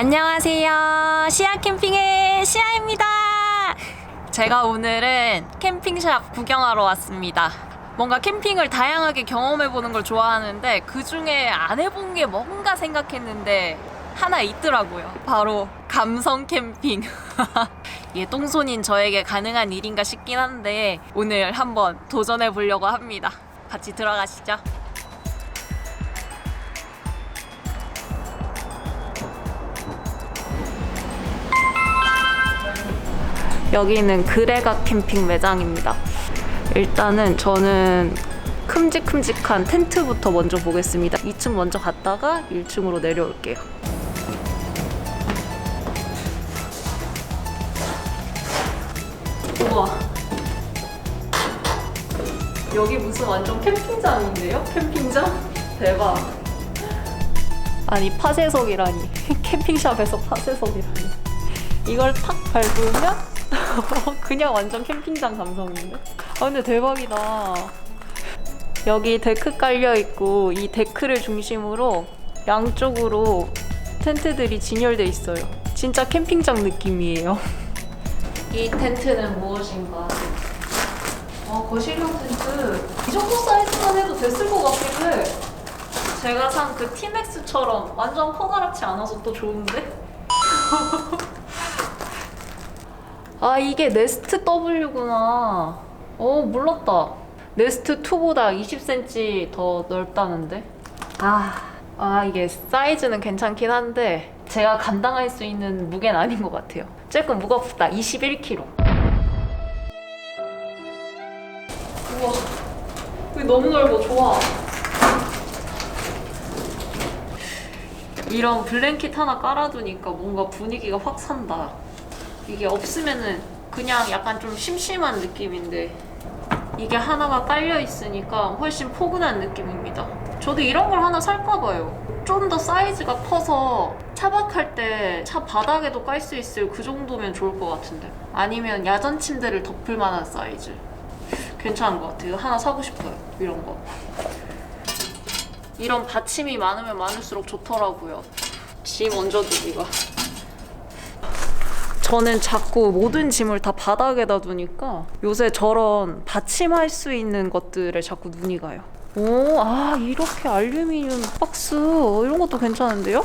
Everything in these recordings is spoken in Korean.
안녕하세요. 시아 캠핑의 시아입니다. 제가 오늘은 캠핑샵 구경하러 왔습니다. 뭔가 캠핑을 다양하게 경험해보는 걸 좋아하는데 그 중에 안 해본 게 뭔가 생각했는데 하나 있더라고요. 바로 감성 캠핑. 똥손인 저에게 가능한 일인가 싶긴 한데 오늘 한번 도전해 보려고 합니다. 같이 들어가시죠. 여기는 그레가 캠핑 매장입니다. 일단은 저는 큼직큼직한 텐트부터 먼저 보겠습니다. 2층 먼저 갔다가 1층으로 내려올게요. 우와. 여기 무슨 완전 캠핑장인데요? 캠핑장? 대박. 아니 파쇄석이라니 캠핑샵에서 파쇄석이라니 이걸 탁 밟으면 그냥 완전 캠핑장 감성인데? 아 근데 대박이다. 여기 데크 깔려 있고 이 데크를 중심으로 양쪽으로 텐트들이 진열돼 있어요. 진짜 캠핑장 느낌이에요. 이 텐트는 무엇인가? 아 거실용 텐트. 이 정도 사이즈만 해도 됐을 것 같긴 해. 제가 산 그 티맥스처럼 완전 커다랗지 않아서 또 좋은데? 아 이게 네스트 W구나. 어 몰랐다. 네스트 2보다 20cm 더 넓다는데? 아, 아 이게 사이즈는 괜찮긴 한데 제가 감당할 수 있는 무게는 아닌 것 같아요. 조금 무겁다. 21kg 우와. 여기 너무 넓어. 좋아. 이런 블랭킷 하나 깔아두니까 뭔가 분위기가 확 산다. 이게 없으면은 그냥 약간 좀 심심한 느낌인데 이게 하나가 깔려 있으니까 훨씬 포근한 느낌입니다. 저도 이런 걸 하나 살까 봐요. 좀 더 사이즈가 커서 차박할 때 차 바닥에도 깔 수 있을 그 정도면 좋을 것 같은데 아니면 야전 침대를 덮을 만한 사이즈 괜찮은 것 같아요. 하나 사고 싶어요. 이런 거. 이런 받침이 많으면 많을수록 좋더라고요. 짐 얹어두기가. 저는 자꾸 모든 짐을 다 바닥에다 두니까 요새 저런 받침할 수 있는 것들에 자꾸 눈이 가요. 오, 아, 이렇게 알루미늄 박스 이런 것도 괜찮은데요?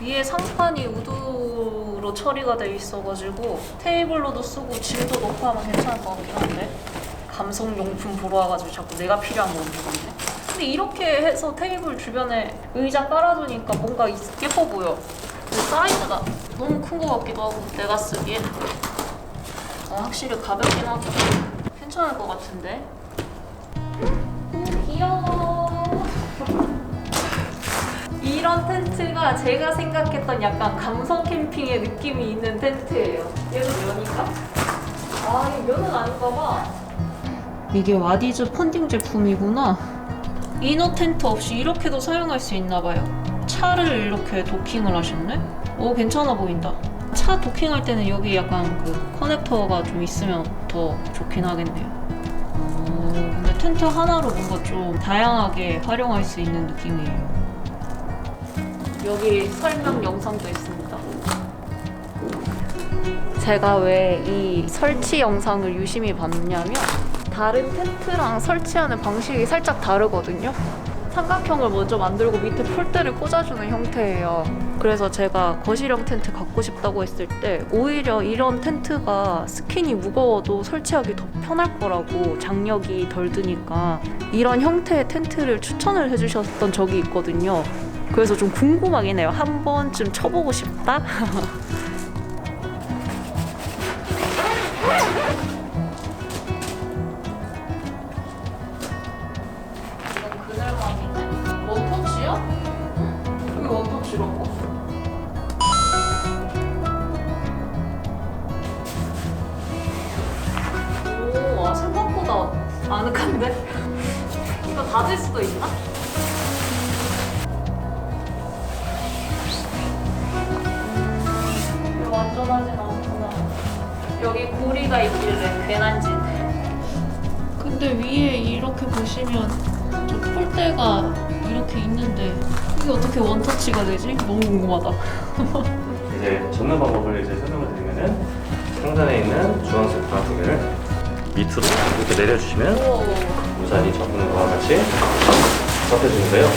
위에 상판이 우드로 처리가 돼 있어가지고 테이블로도 쓰고 짐도 넣고 하면 괜찮을 것 같긴 한데 감성용품 보러 와가지고 자꾸 내가 필요한 거 옮기네. 근데 이렇게 해서 테이블 주변에 의자 깔아두니까 뭔가 있- 예뻐 보여. 근데 사이즈가 너무 큰것 같기도 하고 내가 쓰기엔 어, 확실히 가볍긴 하고 괜찮을 것 같은데. 음, 귀여워. 이런 텐트가 제가 생각했던 약간 감성 캠핑의 느낌이 있는 텐트예요. 얘도 면인가? 아, 이 면은 아닌가 봐. 이게 와디즈 펀딩 제품이구나. 이너 텐트 없이 이렇게도 사용할 수 있나 봐요. 차를 이렇게 도킹을 하셨네? 오, 괜찮아 보인다. 차 도킹할 때는 여기 약간 그 커넥터가 좀 있으면 더 좋긴 하겠네요. 오, 근데 텐트 하나로 뭔가 좀 다양하게 활용할 수 있는 느낌이에요. 여기 설명 영상도 있습니다. 제가 왜 이 설치 영상을 유심히 봤냐면 다른 텐트랑 설치하는 방식이 살짝 다르거든요. 삼각형을 먼저 만들고 밑에 폴대를 꽂아주는 형태예요. 그래서 제가 거실형 텐트 갖고 싶다고 했을 때 오히려 이런 텐트가 스킨이 무거워도 설치하기 더 편할 거라고 장력이 덜 드니까 이런 형태의 텐트를 추천을 해주셨던 적이 있거든요. 그래서 좀 궁금하긴 해요. 한 번쯤 쳐보고 싶다? 궁금하다. 이제 접는 방법을 이제 설명을 드리면은 상단에 있는 주황색 바두 개를 밑으로 이렇게 내려주시면 우산이 접는 거와 같이 접혀주는데요.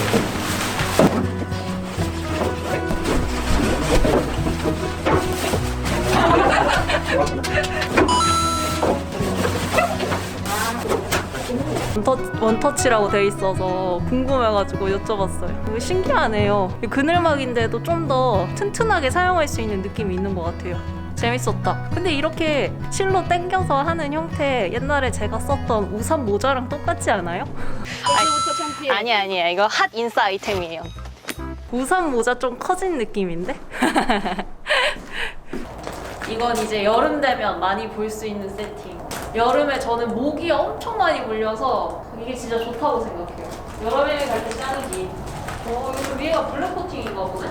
원터, 원터치라고 돼 있어서 궁금해가지고 여쭤봤어요. 신기하네요. 이 그늘막인데도 좀 더 튼튼하게 사용할 수 있는 느낌이 있는 것 같아요. 재밌었다. 근데 이렇게 실로 당겨서 하는 형태 옛날에 제가 썼던 우산 모자랑 똑같지 않아요? 아니 아니에요. 이거 핫 인싸 아이템이에요. 우산 모자 좀 커진 느낌인데? 이건 이제 여름 되면 많이 볼 수 있는 세팅. 여름에 저는 모기 엄청 많이 물려서 이게 진짜 좋다고 생각해요. 여름에 갈 때 짱이지. 어, 이거 위에가 블랙 코팅인가 보네?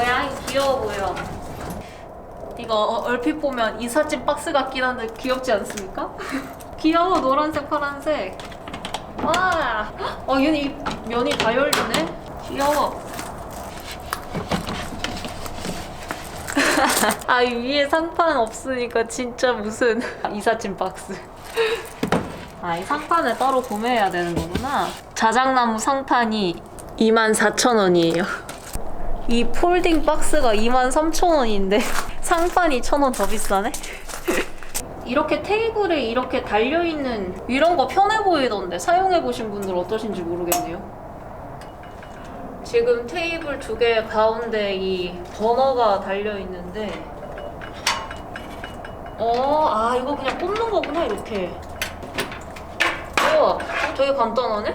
이거 귀여워 보여. 이거 어- 얼핏 보면 이삿짐 박스 같긴 한데 귀엽지 않습니까? 귀여워, 노란색, 파란색. 와, 어, 얘는 이 면이 다 열리네. 귀여워. 아, 이 위에 상판 없으니까 진짜 무슨 이삿짐 박스. 아, 이 상판을 따로 구매해야 되는 거구나. 자작나무 상판이 24,000원이에요. 이 폴딩 박스가 23,000원인데 상판이 1,000원 더 비싸네? 이렇게 테이블에 이렇게 달려있는 이런 거 편해 보이던데 사용해보신 분들 어떠신지 모르겠네요. 지금 테이블 두 개 가운데 이 버너가 달려 있는데 어, 아 이거 그냥 꽂는 거구나 이렇게 우와 되게 간단하네?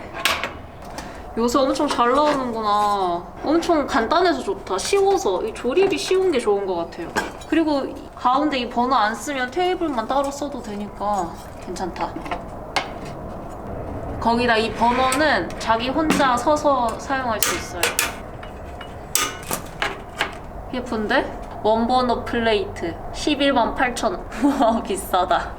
요새 엄청 잘 나오는구나. 엄청 간단해서 좋다. 쉬워서. 이 조립이 쉬운 게 좋은 것 같아요. 그리고 이 가운데 이 번호 안 쓰면 테이블만 따로 써도 되니까 괜찮다. 거기다 이 번호는 자기 혼자 서서 사용할 수 있어요. 예쁜데? 원번호 플레이트 11만 8천 원. 비싸다.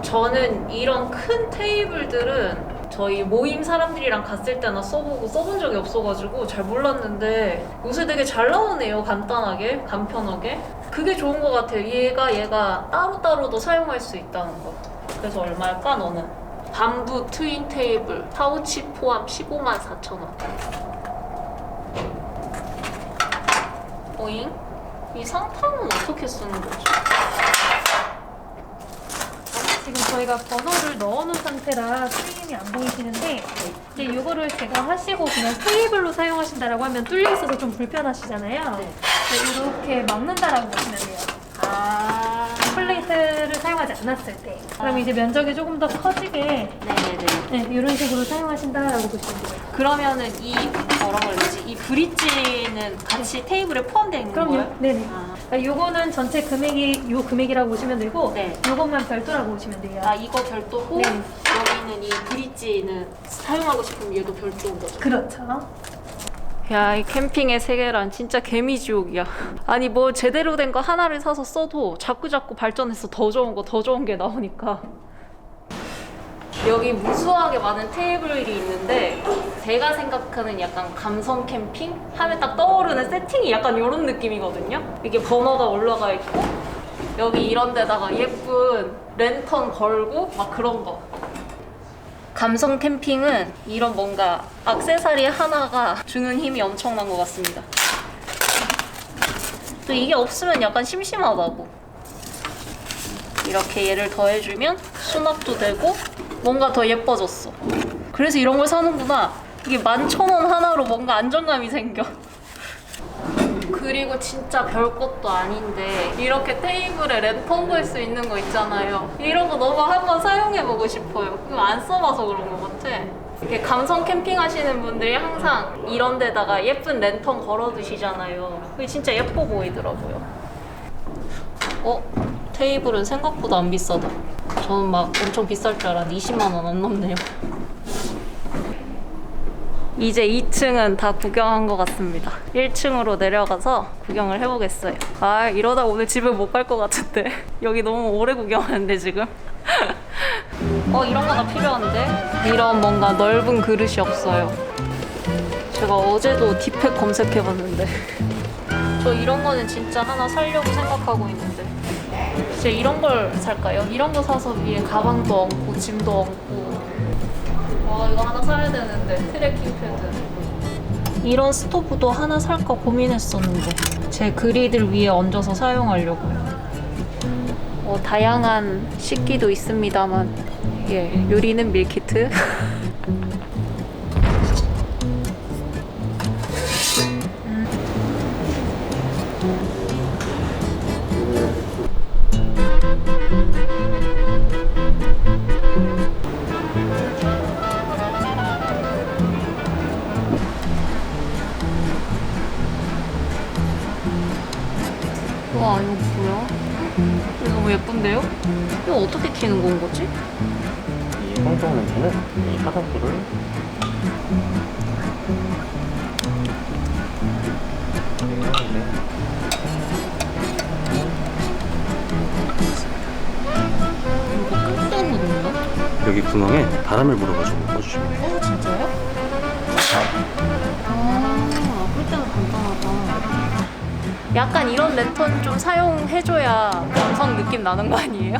저는 이런 큰 테이블들은 저희 모임 사람들이랑 갔을 때나 써보고 써본 적이 없어가지고 잘 몰랐는데 요새 되게 잘 나오네요 간단하게 간편하게 그게 좋은 것 같아요 얘가 얘가 따로따로도 사용할 수 있다는 거 그래서 얼마일까 너는 밤부 트윈 테이블 파우치 포함 15만 4천 원 오잉? 이 상판은 어떻게 쓰는 거지? 지금 저희가 번호를 넣어놓은 상태라 스크린이 안 보이시는데 이제 이거를 제가 하시고 그냥 테이블로 사용하신다라고 하면 뚫려 있어서 좀 불편하시잖아요. 네. 이렇게 막는다라고 보시면 돼요. 않았을 때. 그럼 이제 면적이 조금 더 커지게 네네네 네, 이런 식으로 사용하신다라고 보시면 돼요. 그러면은 이 뭐라 그러지? 이 브릿지는 같이 테이블에 포함되어 있는 그럼요. 거예요? 네네. 아, 그러니까 요거는 전체 금액이 요 금액이라고 보시면 되고 네. 요것만 별도라고 보시면 돼요. 아 이거 별도고 네. 여기는 이 브릿지는 사용하고 싶으면 얘도 별도인 거죠. 그렇죠. 야, 이 캠핑의 세계란 진짜 개미지옥이야. 아니, 뭐 제대로 된 거 하나를 사서 써도 자꾸 자꾸 발전해서 더 좋은 거, 더 좋은 게 나오니까. 여기 무수하게 많은 테이블이 있는데 제가 생각하는 약간 감성 캠핑 하면 딱 떠오르는 세팅이 약간 이런 느낌이거든요. 이게 버너가 올라가 있고 여기 이런 데다가 예쁜 랜턴 걸고 막 그런 거. 감성 캠핑은 이런 뭔가 악세사리 하나가 주는 힘이 엄청난 것 같습니다. 또 이게 없으면 약간 심심하다고. 이렇게 얘를 더해주면 수납도 되고 뭔가 더 예뻐졌어. 그래서 이런 걸 사는구나. 이게 만 천 원 하나로 뭔가 안정감이 생겨. 그리고 진짜 별것도 아닌데 이렇게 테이블에 랜턴 걸 수 있는 거 있잖아요. 이런 거 너무 한번 사용해보고 싶어요. 이거 안 써봐서 그런 것 같아. 이렇게 감성 캠핑 하시는 분들이 항상 이런 데다가 예쁜 랜턴 걸어두시잖아요. 그게 진짜 예뻐 보이더라고요. 어? 테이블은 생각보다 안 비싸다. 저는 막 엄청 비쌀 줄 알았는데 20만 원 안 넘네요. 이제 2층은 다 구경한 것 같습니다. 1층으로 내려가서 구경을 해보겠어요. 아, 이러다 오늘 집에 못 갈 것 같은데. 여기 너무 오래 구경하는데, 지금. 어 이런 거나 필요한데? 이런 뭔가 넓은 그릇이 없어요. 제가 어제도 딥팩 검색해봤는데 저 이런 거는 진짜 하나 살려고 생각하고 있는데 진짜 이런 걸 살까요? 이런 거 사서 위에 가방도 얹고 짐도 얹고 와 이거 하나 사야 되는데 트래킹 패드. 이런 스토브도 하나 살까 고민했었는데 제 그리들 위에 얹어서 사용하려고요 뭐 다양한 식기도 있습니다만 예 요리는 밀키트 예쁜데요? 이거 어떻게 키는 건 거지? 이 성종 렌즈는 이 화살표를? 여기 구멍에 바람을 불어가지고 약간 이런 랜턴 좀 사용해줘야 감성 느낌 나는 거 아니에요?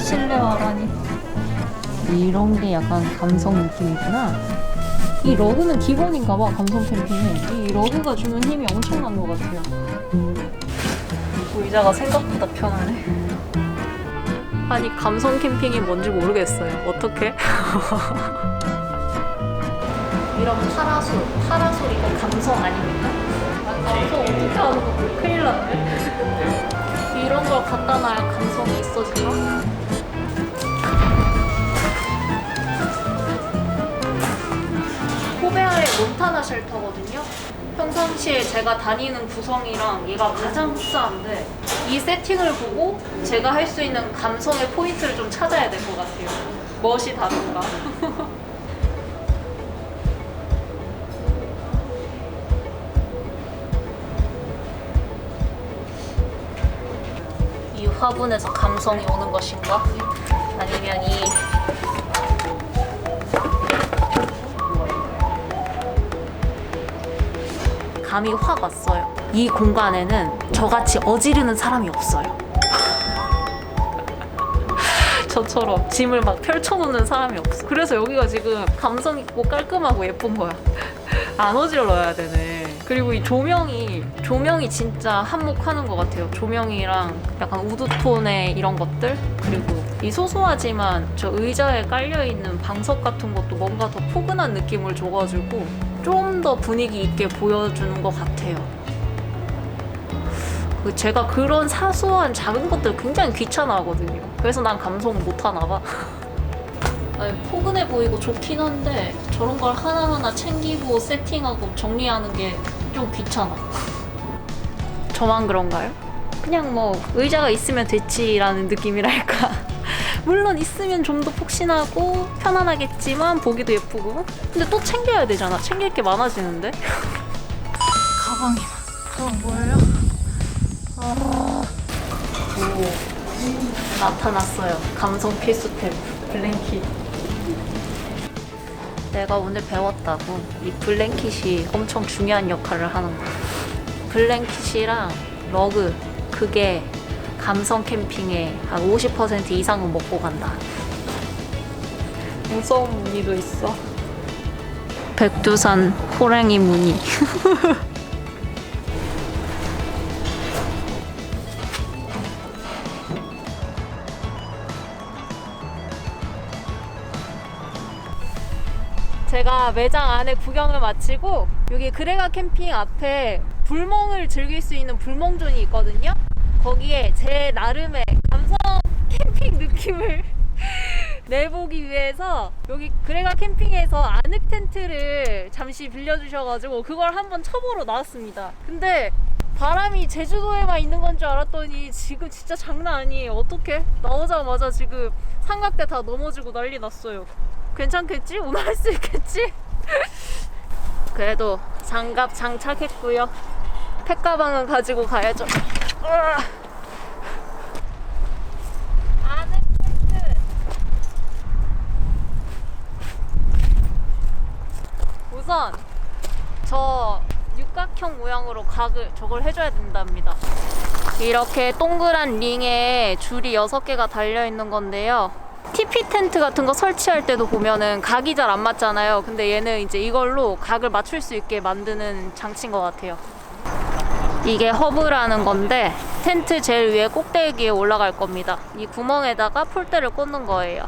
실내화라니? 이런 게 약간 감성 느낌이구나. 이 러그는 기본인가 봐 감성 캠핑에 이 러그가 주는 힘이 엄청난 것 같아요. 의자가 생각보다 편하네. 아니 감성 캠핑이 뭔지 모르겠어요. 어떻게? 이런 파라솔 파라솔이가 감성 아닙니까? 아, 감성 어떻게 하는 거 큰일 났네 이런 걸 갖다 놔야 감성이 있어지나? 코베아의 몬타나 쉘터거든요. 평상시에 제가 다니는 구성이랑 얘가 가장 흡사한데 이 세팅을 보고 제가 할 수 있는 감성의 포인트를 좀 찾아야 될 것 같아요. 멋이 다른가? 화분에서 감성이 오는 것인가? 아니면 이 감이 확 왔어요. 이 공간에는 저같이 어지르는 사람이 없어요. 저처럼 짐을 막 펼쳐놓는 사람이 없어. 그래서 여기가 지금 감성 있고 깔끔하고 예쁜 거야. 안 어질러야 되네. 그리고 이 조명이 조명이 진짜 한몫하는 것 같아요. 조명이랑 약간 우드톤의 이런 것들 그리고 이 소소하지만 저 의자에 깔려 있는 방석 같은 것도 뭔가 더 포근한 느낌을 줘가지고 좀 더 분위기 있게 보여주는 것 같아요. 그 제가 그런 사소한 작은 것들 굉장히 귀찮아하거든요. 그래서 난 감성을 못 하나 봐. 아니, 포근해 보이고 좋긴 한데 저런 걸 하나하나 챙기고 세팅하고 정리하는 게 좀 귀찮아. 저만 그런가요? 그냥 뭐 의자가 있으면 됐지라는 느낌이랄까. 물론 있으면 좀 더 폭신하고 편안하겠지만 보기도 예쁘고. 근데 또 챙겨야 되잖아. 챙길 게 많아지는데. 가방이 그건 뭐예요? 아... 오 나타났어요. 감성 필수템 블랭킷. 내가 오늘 배웠다고 이 블랭킷이 엄청 중요한 역할을 하는 거야. 블랭킷이랑 러그 그게 감성 캠핑의 한50% 이상은 먹고 간다. 무서운 무늬도 있어. 백두산 호랭이 무늬. 제가 매장 안에 구경을 마치고 여기 그레가 캠핑 앞에 불멍을 즐길 수 있는 불멍존이 있거든요. 거기에 제 나름의 감성 캠핑 느낌을 내보기 위해서 여기 그레가 캠핑에서 아늑 텐트를 잠시 빌려주셔가지고 그걸 한번 쳐보러 나왔습니다. 근데 바람이 제주도에만 있는 건 줄 알았더니 지금 진짜 장난 아니에요. 어떡해? 나오자마자 지금 삼각대 다 넘어지고 난리 났어요. 괜찮겠지? 오늘 할 수 있겠지? 그래도 장갑 장착했고요. 팩 가방은 가지고 가야죠. 으아! 우선 저 육각형 모양으로 각을 저걸 해줘야 된답니다. 이렇게 동그란 링에 줄이 6개가 달려 있는 건데요. TP 텐트 같은 거 설치할 때도 보면은 각이 잘 안 맞잖아요. 근데 얘는 이제 이걸로 각을 맞출 수 있게 만드는 장치인 것 같아요. 이게 허브라는 건데 텐트 제일 위에 꼭대기에 올라갈 겁니다. 이 구멍에다가 폴대를 꽂는 거예요.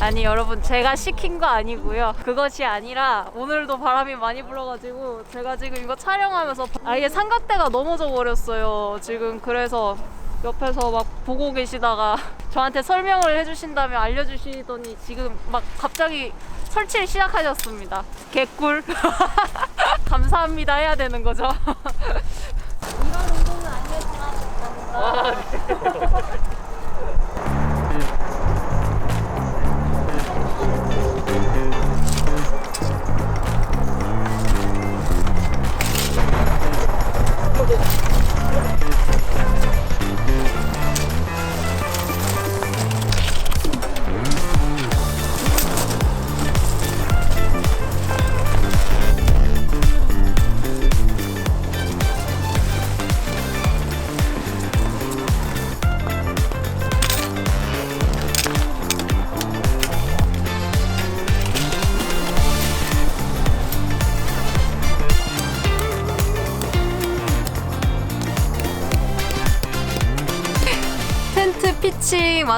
아니 여러분 제가 시킨 거 아니고요. 그것이 아니라 오늘도 바람이 많이 불어가지고 제가 지금 이거 촬영하면서 아예 삼각대가 넘어져 버렸어요. 지금 그래서 옆에서 막 보고 계시다가 저한테 설명을 해주신다며 알려주시더니 지금 막 갑자기 설치를 시작하셨습니다. 개꿀. 감사합니다 해야 되는 거죠. 이런 운동은 아니었지만 감사합니다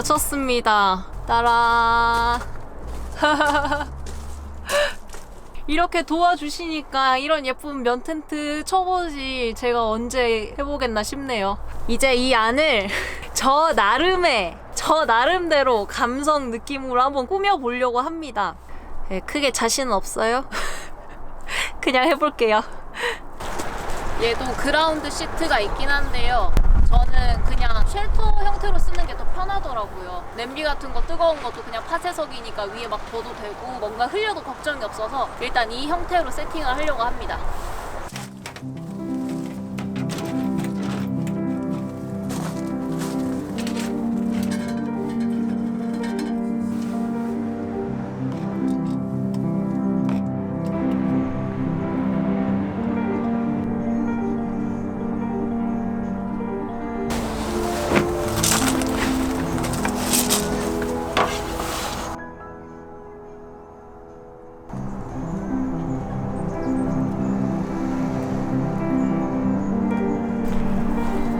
마쳤습니다. 따라. 이렇게 도와주시니까 이런 예쁜 면 텐트 쳐보지 제가 언제 해보겠나 싶네요. 이제 이 안을 저 나름의 저 나름대로 감성 느낌으로 한번 꾸며보려고 합니다. 예, 크게 자신은 없어요. 그냥 해볼게요. 얘도 그라운드 시트가 있긴 한데요. 저는 그냥 쉘터 형태로 쓰는 게 더 편하더라고요. 냄비 같은 거 뜨거운 것도 그냥 파쇄석이니까 위에 막 둬도 되고 뭔가 흘려도 걱정이 없어서 일단 이 형태로 세팅을 하려고 합니다.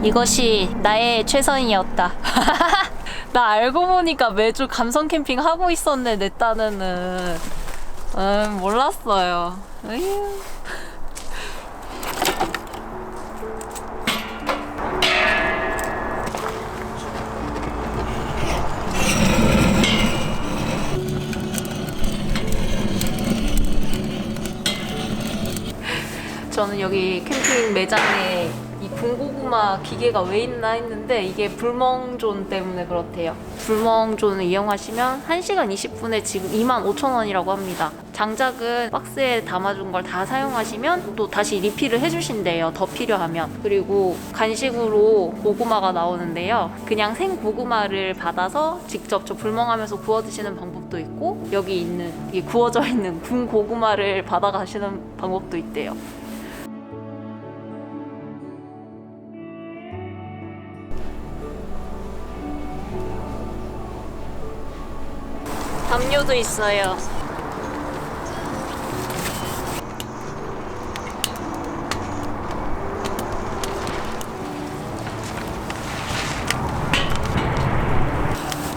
이것이 나의 최선이었다. 나 알고 보니까 매주 감성 캠핑 하고 있었네, 내 딴에는. 음, 몰랐어요. 저는 여기 캠핑 매장에 고구마 기계가 왜 있나 했는데 이게 불멍존 때문에 그렇대요. 불멍존을 이용하시면 1시간 20분에 지금 25,000원이라고 합니다. 장작은 박스에 담아준 걸 다 사용하시면 또 다시 리필을 해주신대요. 더 필요하면. 그리고 간식으로 고구마가 나오는데요. 그냥 생 고구마를 받아서 직접 저 불멍하면서 구워 드시는 방법도 있고 여기 있는 이 구워져 있는 군 고구마를 받아 가시는 방법도 있대요. 담요도 있어요.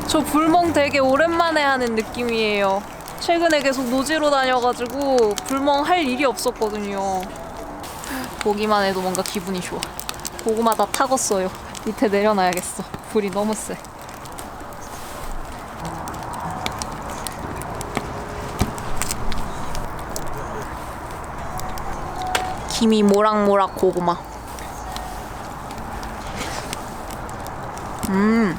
저 불멍 되게 오랜만에 하는 느낌이에요. 최근에 계속 노지로 다녀가지고 불멍 할 일이 없었거든요. 보기만 해도 뭔가 기분이 좋아. 고구마 다 타겠어요. 밑에 내려놔야겠어. 불이 너무 세. 김이 모락모락 고구마. 음.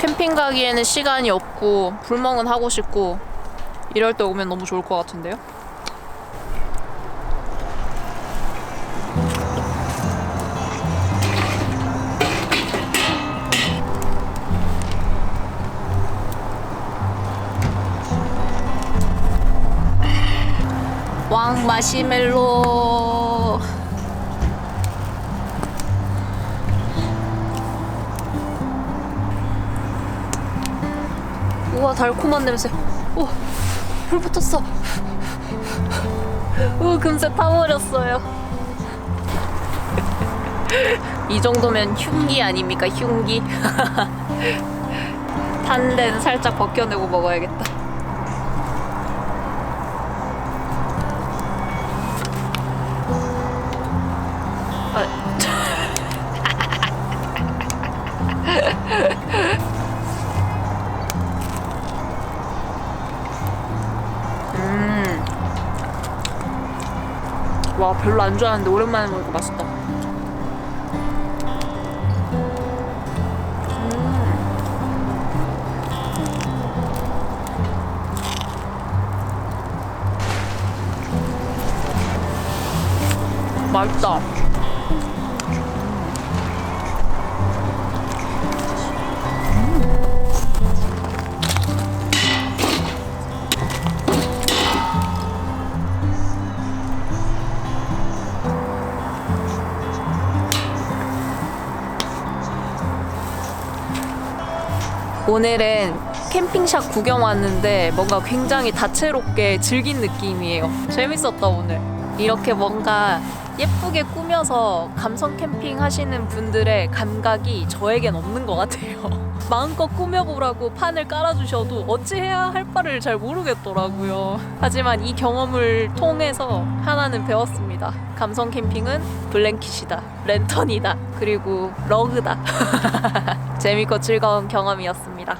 캠핑 가기에는 시간이 없고 불멍은 하고 싶고 이럴 때 오면 너무 좋을 것 같은데요? 왕 마시멜로. 우와 달콤한 냄새. 오, 불 붙었어. 오 금세 타버렸어요. 이 정도면 흉기 아닙니까 흉기? 탄 데는 살짝 벗겨내고 먹어야겠다 별로 안 좋아하는데 오랜만에 먹으니까 맛있다. 오늘은 캠핑샵 구경 왔는데 뭔가 굉장히 다채롭게 즐긴 느낌이에요. 재밌었다 오늘. 이렇게 뭔가 예쁘게 꾸며서 감성 캠핑 하시는 분들의 감각이 저에겐 없는 것 같아요. 마음껏 꾸며보라고 판을 깔아주셔도 어찌해야 할 바를 잘 모르겠더라고요. 하지만 이 경험을 통해서 하나는 배웠습니다. 감성 캠핑은 블랭킷이다, 랜턴이다, 그리고 러그다. 재밌고 즐거운 경험이었습니다.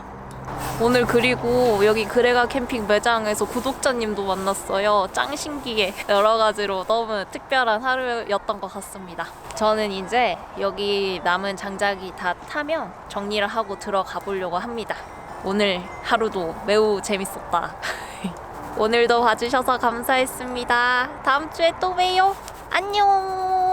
오늘 그리고 여기 그레가 캠핑 매장에서 구독자님도 만났어요. 짱 신기해. 여러 가지로 너무 특별한 하루였던 것 같습니다. 저는 이제 여기 남은 장작이 다 타면 정리를 하고 들어가 보려고 합니다. 오늘 하루도 매우 재밌었다. 오늘도 봐주셔서 감사했습니다. 다음 주에 또 봬요. 안녕!